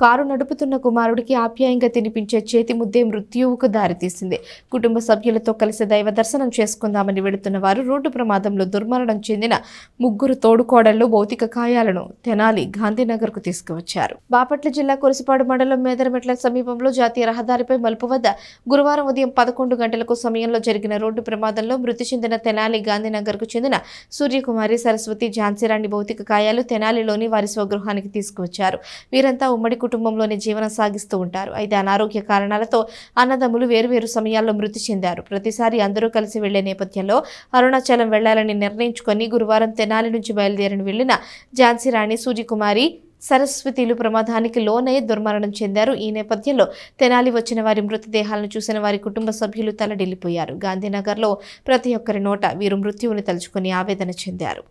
Car నడుపుతున్న కుమారుడికి ఆప్యాయంగా తినిపించే చేతి ముద్దే మృత్యువుకు దారితీసింది. కుటుంబ సభ్యులతో కలిసి దైవ దర్శనం చేసుకుందామని వెళుతున్న వారు రోడ్డు ప్రమాదంలో దుర్మరణం చెందిన ముగ్గురు తోడుకోడళ్ళు భౌతిక కాయాలను తెనాలి గాంధీనగర్కు తీసుకువచ్చారు. బాపట్ల జిల్లా కురిసిపాడు మండలం మేదరమెట్ల సమీపంలో జాతీయ రహదారిపై మలుపు వద్ద గురువారం ఉదయం పదకొండు గంటలకు సమయంలో జరిగిన రోడ్డు ప్రమాదంలో మృతి చెందిన తెనాలి గాంధీనగర్కు చెందిన సూర్యకుమారి సరస్వతి ఝాన్సీరాణి భౌతిక కాయాలు తెనాలిలోని వారి స్వగృహానికి తీసుకువచ్చారు. వీరంతా ఉమ్మడి కుటుంబంలోనే జీవనం సాగిస్తూ ఉంటారు. అయితే అనారోగ్య కారణాలతో అన్నదమ్ములు వేరువేరు సమయాల్లో మృతి చెందారు. ప్రతిసారి అందరూ కలిసి వెళ్ళే నేపథ్యంలో అరుణాచలం వెళ్ళాలని నిర్ణయించుకొని గురువారం తెనాలి నుంచి బయలుదేరిన వెళ్ళిన ఝాన్సీ రాణి సూర్యకుమారి సరస్వతిలు ప్రమాదానికి లోనై దుర్మరణం చెందారు. ఈ నేపథ్యంలో తెనాలి వచ్చిన వారి మృతదేహాలను చూసిన వారి కుటుంబ సభ్యులు తలడిల్లిపోయారు. గాంధీనగర్లో ప్రతి ఒక్కరి నోట వీరు మృత్యువుని తలుచుకొని ఆవేదన చెందారు.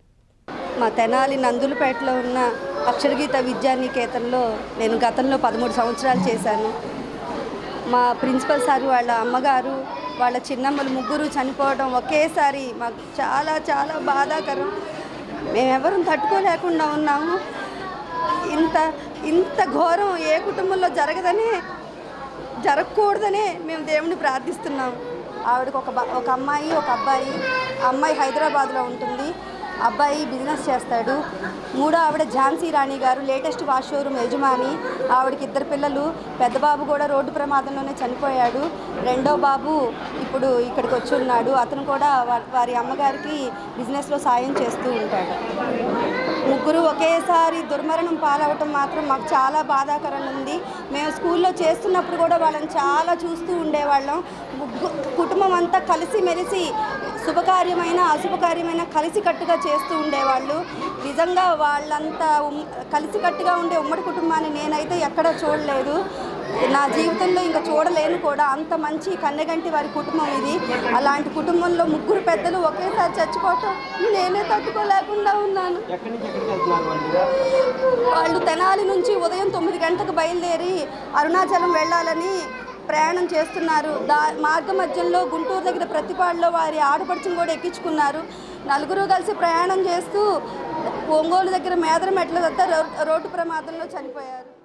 మా తెనాలి నందులపేటలో ఉన్న అక్షరగీత విద్యానికేతన్లో నేను గతంలో పదమూడు సంవత్సరాలు చేశాను. మా ప్రిన్సిపల్ సార్ వాళ్ళ అమ్మగారు వాళ్ళ చిన్నమ్మలు ముగ్గురు చనిపోవడం ఒకేసారి మాకు చాలా చాలా బాధాకరం. మేమెవరం తట్టుకోలేకుండా ఉన్నాము. ఇంత ఇంత ఘోరం ఏ కుటుంబంలో జరగదనే జరగకూడదనే మేము దేవుని ప్రార్థిస్తున్నాము ఆవిడకు ఒక ఒక అమ్మాయి ఒక అబ్బాయి. అమ్మాయి హైదరాబాద్లో ఉంటుంది. అబ్బాయి బిజినెస్ చేస్తాడు. మూడో ఆవిడ ఝాన్సీ రాణి గారు లేటెస్ట్ వాష్ షోరూమ్ యజమాని. ఆవిడకి ఇద్దరు పిల్లలు. పెద్ద బాబు కూడా రోడ్డు ప్రమాదంలోనే చనిపోయాడు. రెండో బాబు ఇప్పుడు ఇక్కడికి వచ్చి ఉన్నాడు. అతను కూడా వారి అమ్మగారికి బిజినెస్లో సాయం చేస్తూ ఉంటాడు. ముగ్గురు ఒకేసారి దుర్మరణం పాలవటం మాత్రం మాకు చాలా బాధాకరంగా ఉంది. మేము స్కూల్లో చేస్తున్నప్పుడు కూడా వాళ్ళని చాలా చూస్తూ ఉండేవాళ్ళం. ముగ్గు కుటుంబం అంతా కలిసి మెలిసి శుభకార్యమైన అశుభకార్యమైన కలిసికట్టుగా చేస్తూ ఉండేవాళ్ళు. నిజంగా వాళ్ళంతా ఉమ్- కలిసికట్టుగా ఉండే ఉమ్మడి కుటుంబాన్ని నేనైతే ఎక్కడా చూడలేదు. నా జీవితంలో ఇంకా చూడలేను కూడా. అంత మంచి కన్నెగంటి వారి కుటుంబం ఇది. అలాంటి కుటుంబంలో ముగ్గురు పెద్దలు ఒకేసారి చచ్చిపోవటం నేనే తట్టుకోలేకుండా ఉన్నాను. వాళ్ళు తెనాలి నుంచి ఉదయం తొమ్మిది గంటలకు బయలుదేరి అరుణాచలం వెళ్ళాలని ప్రయాణం చేస్తున్నారు. దా మార్గ మధ్యంలో గుంటూరు దగ్గర ప్రతిపాడులో వారి ఆడపడుచును కూడా ఎక్కించుకున్నారు. నలుగురు కలిసి ప్రయాణం చేస్తూ ఒంగోలు దగ్గర మేదర మెట్ల వద్ద రో- రోడ్డు ప్రమాదంలో చనిపోయారు.